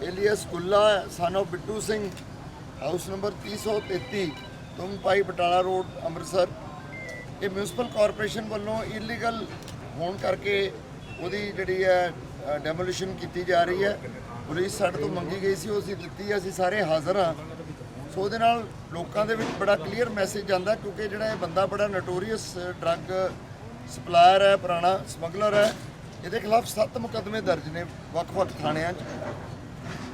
alias Kulla son of Bittu Singh house number 333 Tungpai Batala road Amritsar ਇਹ municipal corporation ਵੱਲੋਂ illegal ਹੋਣ ਕਰਕੇ ਉਹਦੀ ਜਿਹੜੀ ਹੈ ਡੈਮੋਲੀਸ਼ਨ ਕੀਤੀ ਜਾ ਰਹੀ ਹੈ ਪੁਲਿਸ ਸਾਡੇ ਤੋਂ ਮੰਗੀ ਗਈ ਸੀ ਉਹ ਅਸੀਂ ਦਿੱਤੀ ਹੈ, ਅਸੀਂ ਸਾਰੇ ਹਾਜ਼ਰ ਹਾਂ ਸੋ ਉਹਦੇ ਨਾਲ ਲੋਕਾਂ ਦੇ ਵਿੱਚ ਬੜਾ ਕਲੀਅਰ ਮੈਸੇਜ ਜਾਂਦਾ ਕਿਉਂਕਿ ਜਿਹੜਾ ਇਹ ਬੰਦਾ ਬੜਾ ਨਟੋਰੀਅਸ ਡਰੱਗ ਸਪਲਾਇਰ ਹੈ ਪੁਰਾਣਾ ਸਮਗਲਰ ਹੈ ਇਹਦੇ ਖਿਲਾਫ 7 ਮੁਕੱਦਮੇ ਦਰਜ ਨੇ ਵੱਖ-ਵੱਖ ਥਾਣਿਆਂ 'ਚ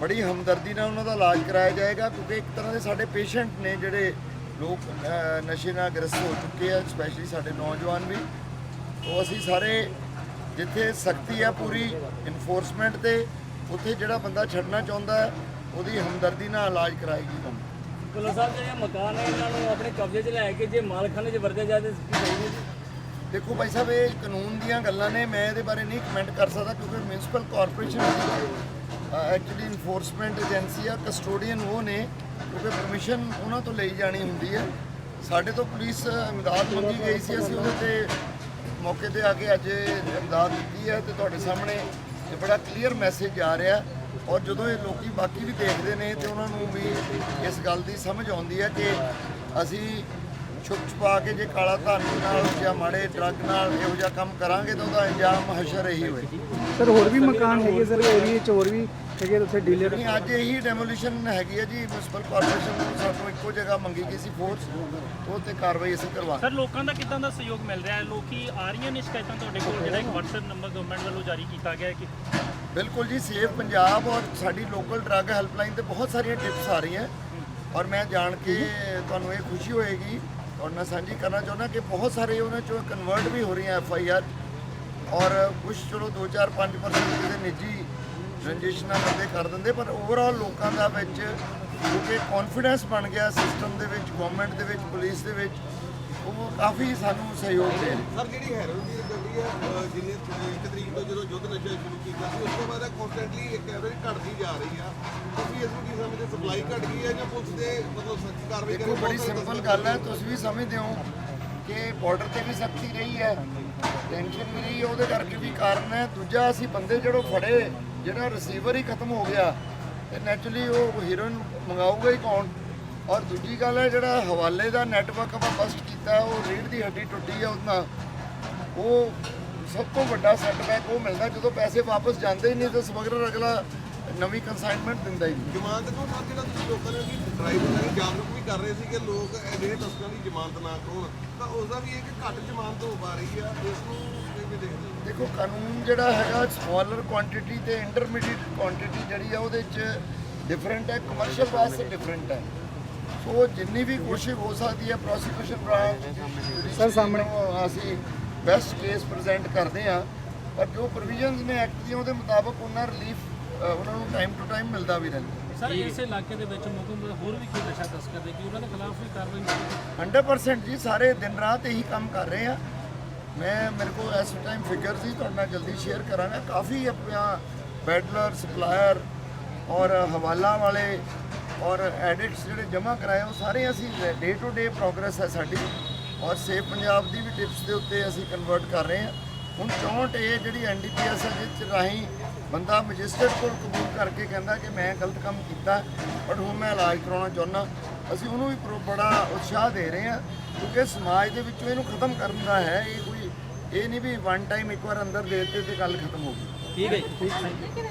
ਬੜੀ ਹਮਦਰਦੀ ਨਾਲ ਉਹਨਾਂ ਦਾ ਇਲਾਜ ਕਰਾਇਆ ਜਾਏਗਾ ਕਿਉਂਕਿ ਇੱਕ ਤਰ੍ਹਾਂ ਦੇ ਸਾਡੇ ਪੇਸ਼ੈਂਟ ਨੇ ਜਿਹੜੇ ਲੋਕ ਨਸ਼ੇ ਨਾਲ ਗ੍ਰਸਤ ਹੋ ਚੁੱਕੇ ਆ ਸਪੈਸ਼ਲੀ ਸਾਡੇ ਨੌਜਵਾਨ ਵੀ। ਉਹ ਅਸੀਂ ਸਾਰੇ ਜਿੱਥੇ ਸਖਤੀ ਹੈ ਪੂਰੀ ਇਨਫੋਰਸਮੈਂਟ ਤੇ ਉੱਥੇ ਜਿਹੜਾ ਬੰਦਾ ਛੱਡਣਾ ਚਾਹੁੰਦਾ ਹੈ ਉਹਦੀ ਹਮਦਰਦੀ ਨਾਲ ਇਲਾਜ ਕਰਾਏਗੀ ਗਵਰਨਮੈਂਟ ਕੁੱਲਾ ਸਾਹਿਬ ਜਿਹੜੇ ਮਕਾਨ ਹੈ ਇਹਨਾਂ ਨੂੰ ਆਪਣੇ ਕਬਜ਼ੇ 'ਚ ਲੈ ਕੇ ਜੇ ਮਾਲਖਾਨੇ 'ਚ ਵਰਤੇ ਜਾਵੇ ਦੇਖੋ ਭਾਈ ਸਾਹਿਬ ਇਹ ਕਾਨੂੰਨ ਦੀਆਂ ਗੱਲਾਂ ਨੇ ਮੈਂ ਇਹਦੇ ਬਾਰੇ ਨਹੀਂ ਕਮੈਂਟ ਕਰ ਸਕਦਾ ਕਿਉਂਕਿ municipal corporation actually enforcement agency ਆ ਕਸਟੋਡੀਅਨ ਉਹ ਨੇ, ਕਿਉਂਕਿ ਪਰਮਿਸ਼ਨ ਉਹਨਾਂ ਤੋਂ ਲਈ ਜਾਣੀ ਹੁੰਦੀ ਹੈ ਸਾਡੇ ਤੋਂ ਪੁਲਿਸ ਇਮਦਾਦ ਮੰਗੀ ਗਈ ਸੀ, ਅਸੀਂ ਉਹਦੇ ਤੇ ਮੌਕੇ ਤੇ ਆ ਕੇ ਅੱਜ ਇਮਦਾਦ ਦਿੱਤੀ ਹੈ ਤੇ ਤੁਹਾਡੇ ਸਾਹਮਣੇ ਇਹ ਬੜਾ ਕਲੀਅਰ ਮੈਸੇਜ ਆ ਰਿਹਾ। ਔਰ ਜਦੋਂ ਇਹ ਲੋਕੀ ਬਾਕੀ ਵੀ ਦੇਖਦੇ ਨੇ ਤੇ ਉਹਨਾਂ ਨੂੰ ਵੀ ਇਸ ਗੱਲ ਦੀ ਸਮਝ ਆਉਂਦੀ ਹੈ ਕਿ ਅਸੀਂ ਛੁਪ ਛੁਪਾ ਕੇ ਜੇ ਕਾਲਾ ਧਨ ਨਾਲ ਜਾਂ ਮਾੜੇ ਡਰੱਗ ਨਾਲ ਇਹੋ ਜਿਹਾ ਕੰਮ ਕਰਾਂਗੇ ਤਾਂ ਉਹਦਾ ਅੰਜਾਮ ਹਸ਼ਰ ਇਹੀ ਹੋਏ। ਸਰ ਹੋਰ ਵੀ ਮਕਾਨ ਹੈਗੇ ਸਰ ਏਰੀਏ ਚ ਹੋਰ ਵੀ ਹੈਗੇ ਉੱਥੇ ਡੀਲਰ ਨਹੀਂ ਅੱਜ ਇਹੀ ਡੈਮੋਲੀਸ਼ਨ ਹੈਗੀ ਹੈ ਜੀ ਮਿਊਨਿਸਪਲ ਕਾਰਪੋਰੇਸ਼ਨ ਨੂੰ ਸਾਨੂੰ ਇੱਕੋ ਜਗ੍ਹਾ ਮੰਗੀ ਗਈ ਸੀ ਫੋਰਸ ਉਹ ਤੇ ਕਾਰਵਾਈ ਅਸੀਂ ਕਰਵਾ ਸਰ ਲੋਕਾਂ ਦਾ ਕਿੱਦਾਂ ਦਾ ਸਹਿਯੋਗ ਮਿਲ ਰਿਹਾ ਹੈ? ਲੋਕੀ ਆ ਰਹੀਆਂ ਨੇ ਸ਼ਿਕਾਇਤਾਂ ਤੁਹਾਡੇ ਕੋਲ ਜਿਹੜਾ ਇੱਕ WhatsApp ਨੰਬਰ ਗਵਰਨਮੈਂਟ ਵੱਲੋਂ ਜਾਰੀ ਕੀਤਾ ਗਿਆ ਹੈ ਕਿ ਬਿਲਕੁਲ ਜੀ ਸੇਵ ਪੰਜਾਬ ਔਰ ਸਾਡੀ ਲੋਕਲ ਡਰੱਗ ਹੈਲਪਲਾਈਨ ਤੇ ਬਹੁਤ ਸਾਰੀਆਂ ਟਿਪਸ ਆ ਰਹੀਆਂ। ਔਰ ਮੈਂ ਜਾਣ ਕੇ ਤੁਹਾਨੂੰ ਇਹ ਖੁਸ਼ੀ ਹੋਏਗੀ ਔਰ ਮੈਂ ਸਾਂਝੀ ਕਰਨਾ ਚਾਹੁੰਦਾ ਕਿ ਬਹੁਤ ਸਾਰੇ ਉਹਨਾਂ ਚੋਂ ਕਨਵਰਟ ਵੀ ਹੋ ਰਹੀਆਂ ਐਫ ਆਈ ਆਰ ਔਰ ਕੁਝ ਚਲੋ 2-4-5% ਜਿਹੜੇ ਨਿੱਜੀ ਰੰਜਿਸ਼ ਨਾਲ ਬੰਦੇ ਕਰ ਦਿੰਦੇ ਪਰ ਓਵਰਆਲ ਲੋਕਾਂ ਦਾ ਵਿੱਚ ਕਿਉਂਕਿ ਕੌਨਫੀਡੈਂਸ ਬਣ ਗਿਆ ਸਿਸਟਮ ਦੇ ਵਿੱਚ ਗਵਰਨਮੈਂਟ ਦੇ ਵਿੱਚ ਪੁਲਿਸ ਦੇ ਵਿੱਚ ਉਹ ਕਾਫੀ ਸਾਨੂੰ ਸਹਿਯੋਗ ਦੇ ਰਹੇ ਸਰ ਜਿਹੜੀ ਹੈਰੋਇਨ ਦੀ ਗੱਡੀ ਹੈ ਜਿੰਨੇ ਇੱਕ ਤਰੀਕ ਤੋਂ ਜਦੋਂ ਯੁੱਧ ਨਸ਼ਾ ਸ਼ੁਰੂ ਕੀਤਾ ਸੀ, ਉਸ ਤੋਂ ਬਾਅਦ ਕਨਸਟੈਂਟਲੀ ਇੱਕ ਐਵਰੇਜ ਘਟਦੀ ਜਾ ਰਹੀ ਆ। ਤੁਸੀਂ ਇਸ ਨੂੰ ਕੀ ਸਮਝਦੇ ਸਪਲਾਈ ਘਟ ਗਈ ਹੈ ਜਾਂ ਪੁਲਿਸ ਦੇ ਮਤਲਬ ਸਖਤ ਕਾਰਵਾਈ ਦੇਖੋ ਬੜੀ ਸਿੰਪਲ ਗੱਲ ਹੈ ਤੁਸੀਂ ਵੀ ਸਮਝਦੇ ਹੋ ਕਿ ਬਾਰਡਰ ਤੇ ਵੀ ਸਖਤੀ ਰਹੀ ਹੈ ਟੈਨਸ਼ਨ ਵੀ ਰਹੀ ਹੈ ਉਹਦੇ ਕਰਕੇ ਵੀ ਕਾਰਨ ਹੈ। ਦੂਜਾ ਅਸੀਂ ਬੰਦੇ ਜਿਹੜੋ ਫੜੇ ਜਿਹੜਾ ਰਿਸੀਵਰ ਹੀ ਖਤਮ ਹੋ ਗਿਆ ਤੇ ਨੈਚੁਰਲੀ ਉਹ ਹੀਰੋਇਨ ਮੰਗਾਊਗਾ ਹੀ ਕੌਣ? ਔਰ ਦੂਜੀ ਗੱਲ ਹੈ ਜਿਹੜਾ ਹਵਾਲੇ ਦਾ ਨੈਟਵਰਕ ਆਪਾਂ ਬਸਟ ਕੀਤਾ ਉਹ ਰੀੜ ਦੀ ਹੱਡੀ ਟੁੱਟੀ ਹੈ ਉਹਦੇ ਨਾਲ ਉਹ ਸਭ ਤੋਂ ਵੱਡਾ ਸੈਟਬੈਕ ਉਹ ਮਿਲਦਾ ਜਦੋਂ ਪੈਸੇ ਵਾਪਸ ਜਾਂਦੇ ਹੀ ਨਹੀਂ ਤਾਂ ਸਮਗਲਰ ਅਗਲਾ ਨਵੀਂ ਕੰਸਾਈਨਮੈਂਟ ਦਿੰਦਾ ਹੀ ਨਹੀਂ। ਜ਼ਮਾਨਤ ਨੂੰ ਨਾਲ ਜਿਹੜਾ ਤੁਸੀਂ ਲੋਕਾਂ ਨੂੰ ਵੀ ਡਰਾਈਵਰਾਂ ਨੂੰ ਜਾਗਰੂਕ ਵੀ ਕਰ ਰਹੇ ਸੀ ਕਿ ਲੋਕ ਜਿਹੜੇ ਤਸਕਰਾਂ ਦੀ ਜ਼ਮਾਨਤ ਨਾ ਕਰਾਉਣ। ਤਾਂ ਉਸ ਦਾ ਵੀ ਇੱਕ ਘੱਟ ਜ਼ਮਾਨਤ ਹੋ ਪਾ ਰਹੀ ਆ ਇਸ ਨੂੰ ਕਿਵੇਂ ਦੇਖਦੇ ਦੇਖੋ ਕਾਨੂੰਨ ਜਿਹੜਾ ਹੈਗਾ ਸਮਾਲਰ ਕੁਆਂਟੀਟੀ ਤੇ ਇੰਟਰਮੀਡੀਏਟ ਕੁਆਂਟੀਟੀ ਜਿਹੜੀ ਆ ਉਹਦੇ ਚ ਡਿਫਰੈਂਟ ਹੈ ਕਮਰਸ਼ੀਅਲ ਵਾਸਤੇ ਡਿਫਰੈਂਟ ਹੈ। ਸੋ ਜਿੰਨੀ ਵੀ ਕੋਸ਼ਿਸ਼ ਹੋ ਸਕਦੀ ਹੈ ਪ੍ਰੋਸੀਕਿਊਸ਼ਨ ਬ੍ਰਾਂਚ Sir, ਸਾਹਮਣੇ। ਅਸੀਂ ਬੈਸਟ ਕੇਸ ਪ੍ਰੈਜ਼ੈਂਟ ਕਰਦੇ ਆ ਪਰ ਜੋ ਪ੍ਰੋਵੀਜ਼ਨਸ ਨੇ ਐਕਟ ਦੀਆਂ ਉਹਦੇ ਮੁਤਾਬਕ ਉਹਨਾਂ ਰਿਲੀਫ ਉਹਨਾਂ ਨੂੰ ਟਾਈਮ ਟੂ ਟਾਈਮ ਮਿਲਦਾ ਵੀ ਰਹਿੰਦਾ ਸਰ ਇਸ ਇਲਾਕੇ ਦੇ ਵਿੱਚ ਮੁਕਮ ਹੋਰ ਵੀ ਕੋਈ ਨਸ਼ਾ ਤਸਕਰ ਦੇ ਕਿ ਉਹਨਾਂ ਦੇ ਖਿਲਾਫ ਵੀ ਕਾਰਵਾਈ ਹੋਵੇ 100% ਜੀ ਸਾਰੇ ਦਿਨ ਰਾਤ ਇਹੀ ਕੰਮ ਕਰ ਰਹੇ ਆ। ਮੈਂ ਮੇਰੇ ਕੋਲ ਇਸ ਟਾਈਮ ਫਿਗਰ ਸੀ ਤੁਹਾਡੇ ਨਾਲ ਜਲਦੀ ਸ਼ੇਅਰ ਕਰਾਂਗਾ। ਕਾਫੀ ਆਪਣਾ ਬੈਡਲਰ ਸਪਲਾਇਰ ਔਰ ਹਵਾਲਾ ਵਾਲੇ ਔਰ ਐਡਿਟਸ ਜਿਹੜੇ ਜਮ੍ਹਾਂ ਕਰਾਏ ਉਹ ਸਾਰੇ ਅਸੀਂ ਡੇ ਟੂ ਡੇ ਪ੍ਰੋਗਰੈਸ ਹੈ ਸਾਡੀ। ਔਰ ਸੇਫ ਪੰਜਾਬ ਦੀ ਵੀ ਟਿਪਸ ਦੇ ਉੱਤੇ ਅਸੀਂ ਕਨਵਰਟ ਕਰ ਰਹੇ ਹਾਂ। ਹੁਣ 64 ਇਹ ਜਿਹੜੀ ਐਨਡੀਪੀਐਸ ਹੈ ਜਿਸ ਰਾਹੀਂ ਬੰਦਾ ਮੈਜਿਸਟਰੇਟ ਕੋਲ ਕਬੂਲ ਕਰਕੇ ਕਹਿੰਦਾ ਕਿ ਮੈਂ ਗਲਤ ਕੰਮ ਕੀਤਾ ਬਟ ਹੁਣ ਮੈਂ ਇਲਾਜ ਕਰਾਉਣਾ ਚਾਹੁੰਦਾ। ਅਸੀਂ ਉਹਨੂੰ ਵੀ ਪ੍ਰੋ- ਬੜਾ ਉਤਸ਼ਾਹ ਦੇ ਰਹੇ ਹਾਂ, ਕਿਉਂਕਿ ਸਮਾਜ ਦੇ ਵਿੱਚੋਂ ਇਹਨੂੰ ਖਤਮ ਕਰਨ ਦਾ ਹੈ, ਇਹ ਕੋਈ ਇਹ ਨਹੀਂ ਵੀ ਵਨ ਟਾਈਮ ਇੱਕ ਵਾਰ ਅੰਦਰ ਦੇ ਦਿੱਤੇ ਤੇ ਗੱਲ ਖਤਮ ਹੋ ਗਈ। ਠੀਕ ਹੈ ਜੀ